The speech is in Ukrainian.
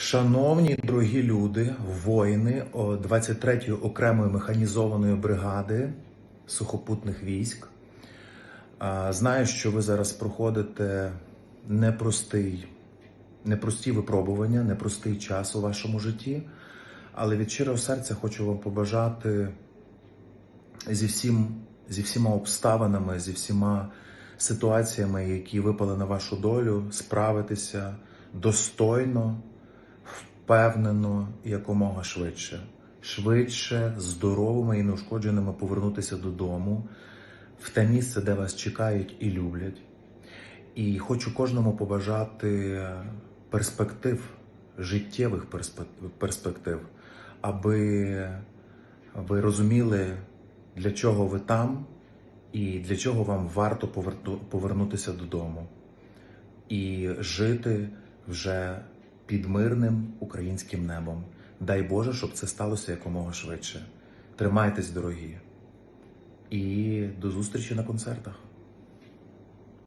Шановні дорогі люди, воїни 23-ї окремої механізованої бригади сухопутних військ. Знаю, що ви зараз проходите непростий, непрості випробування, непростий час у вашому житті, але від щирого серця хочу вам побажати зі, всім, зі всіма обставинами, зі всіма ситуаціями, які випали на вашу долю, справитися достойно, впевнено якомога швидше. Швидше, здоровими і неушкодженими повернутися додому в те місце, де вас чекають і люблять. І хочу кожному побажати перспектив, життєвих перспектив, аби ви розуміли, для чого ви там і для чого вам варто повернутися додому і жити вже під мирним українським небом. Дай Боже, щоб це сталося якомога швидше. Тримайтесь, дорогі, і до зустрічі на концертах.